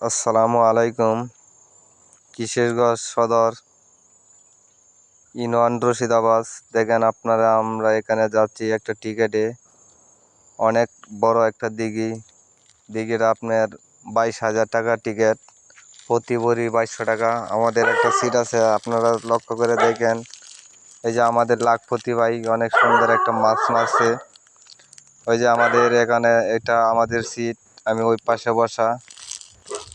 আসসালামু আলাইকুম। কিশোরগঞ্জ সদর? ইনওয়ান রশিদাবাদ দেখেন আপনারা, আমরা এখানে যাচ্ছি একটা টিকেটে। অনেক বড় একটা দিঘি। দিঘির আপনার বাইশ হাজার টাকা টিকিট। প্রতি বড়ি বাইশশো টাকা। আমাদের একটা সিট আছে, আপনারা লক্ষ্য করে দেখেন। এই যে আমাদের লাখপতি ভাই, অনেক সুন্দর একটা মাছ মারছে। ওই যে আমাদের এখানে, এটা আমাদের সিট আমি ওই পাশে বসা।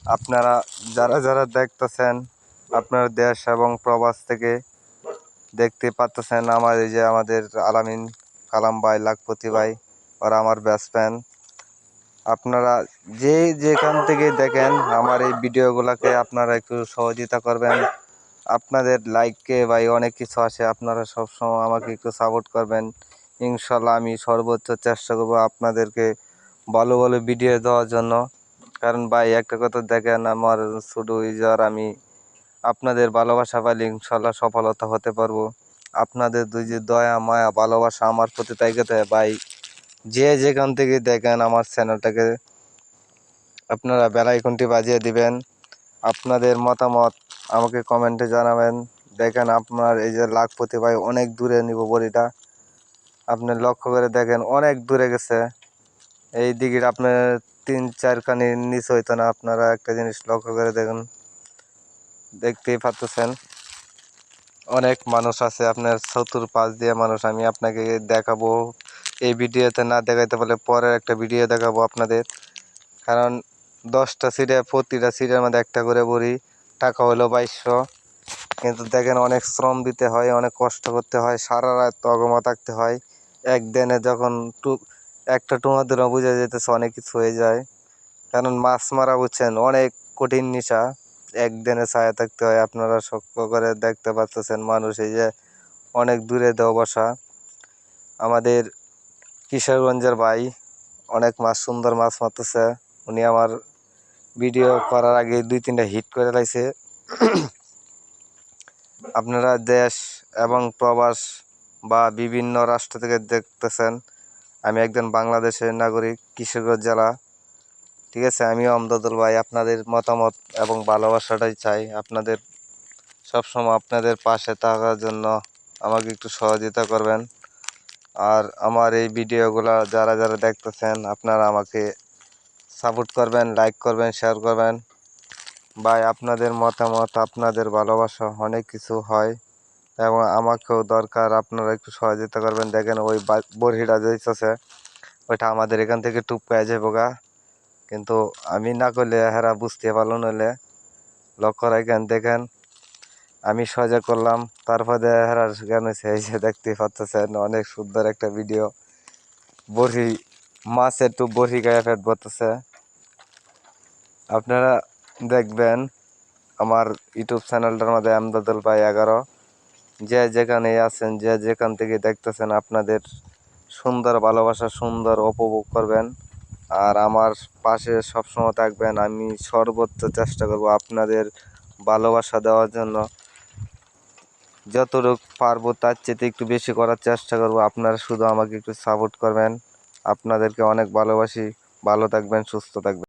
আপনারা যারা যারা দেখতেছেন আপনার দেশ এবং প্রবাস থেকে দেখতে পাচ্তেছেন আমার এই যে আমাদের আলামিন কালাম ভাই, লাখপতি ভাই, ওরা আমার ব্যাটসম্যান আপনারা যে যেখান থেকে দেখেন আমার এই ভিডিওগুলোকে আপনারা একটু সহযোগিতা করবেন। আপনাদের লাইককে ভাই অনেক কিছু আসে, আপনারা সবসময় আমাকে একটু সাপোর্ট করবেন। ইনশাল্লাহ আমি সর্বোচ্চ চেষ্টা করব আপনাদেরকে ভালো ভালো ভিডিও দেওয়ার জন্য। কারণ ভাই, একটা কথা দেখেন, আমার ছোটো ইউজার আমি আপনাদের ভালোবাসা পাইলে ইনশাল্লাহ সফলতা হতে পারব। আপনাদের দুই যে দয়া, মায়া, ভালোবাসা আমার প্রতি তাইকে ভাই, যে যেখান থেকে দেখেন আমার চ্যানেলটাকে, আপনারা বেলাইকনটি বাজিয়ে দিবেন। আপনাদের মতামত আমাকে কমেন্টে জানাবেন। দেখেন আপনার এই যে লাখপতি ভাই, অনেক দূরে নিব বড়িটা। আপনি লক্ষ্য করে দেখেন, অনেক দূরে গেছে। এই দিকের আপনার তিন চারখানি নিচ হইতো না। আপনারা একটা জিনিস লক্ষ্য করে দেখুন। দেখতেই পাচ্ছেন অনেক মানুষ আছে আপনার চতুর পাশ দিয়ে মানুষ। আমি আপনাকে দেখাবো। এই ভিডিওতে না দেখাইতে পারলে পরের একটা ভিডিও দেখাবো আপনাদের। কারণ দশটা সিটে প্রতিটা সিটের মধ্যে একটা করে বড়ি টাকা হলো বাইশশো। কিন্তু দেখেন অনেক শ্রম দিতে হয়, অনেক কষ্ট করতে হয়। সারা রাত অগমা থাকতে হয়। একদিনে যখন টু একটা টুমা দিনও বোঝা যেতেছে অনেক কিছু হয়ে যায়। কারণ মাছ মারা বুঝছেন, অনেক কঠিন নেশা। একদিনে ছায়া থাকতে হয়, আপনারা শক্ত করে দেখতে পাচ্ছেন মানুষ, এই যে অনেক দূরে দেওয়া বসা। আমাদের কিশোরগঞ্জের ভাই অনেক মাছ, সুন্দর মাছ মারতেছে। উনি আমার ভিডিও করার আগে দুই তিনটা হিট করে লাইছে। আপনারা দেশ এবং প্রবাস বা বিভিন্ন রাষ্ট্র থেকে দেখতেছেন। আমি একজন বাংলাদেশের নাগরিক, কিশোরগঞ্জ জেলা। ঠিক আছে, আমিও আমদাদুল ভাই, আপনাদের মতামত এবং ভালোবাসাটাই চাই। আপনাদের সবসময় আপনাদের পাশে থাকার জন্য আমাকে একটু সহযোগিতা করবেন। আর আমার এই ভিডিওগুলো যারা যারা দেখতেছেন, আপনারা আমাকে সাপোর্ট করবেন, লাইক করবেন, শেয়ার করবেন। ভাই, আপনাদের মতামত, আপনাদের ভালোবাসা অনেক কিছু হয়। এবং আমাকেও দরকার, আপনারা একটু সহযোগিতা করবেন। দেখেন ওই বড়িটা যেতেছে ওইটা আমাদের এখান থেকে টুপ পেয়ে যাব গা। কিন্তু আমি না করলে হেরা বুঝতে পারল নইলে লক্ষ্য রাখেন, দেখেন, আমি সহজে করলাম, তারপরে হেরা জ্ঞান হয়েছে দেখতে পাচ্ছেন অনেক সুন্দর একটা ভিডিও। বড়ি মাছ একটু বড়ি গায়ে ফেট বলতেছে আপনারা দেখবেন, আমার ইউটিউব চ্যানেলটার মধ্যে আমদাদুল ভাই এগারো। যে যেখানে আছেন, যে যেখান থেকে দেখতেছেন আপনাদের সুন্দর ভালোবাসা, সুন্দর উপভোগ করবেন। আর আমার পাশে সবসময় থাকবেন। আমি সর্বোচ্চ চেষ্টা করব আপনাদের ভালোবাসা দেওয়ার জন্য। যতটুকু পারব তার চেয়ে একটু বেশি করার চেষ্টা করব। আপনারা শুধু আমাকে একটু সাপোর্ট করবেন। আপনাদেরকে অনেক ভালোবাসি। ভালো থাকবেন, সুস্থ থাকবেন।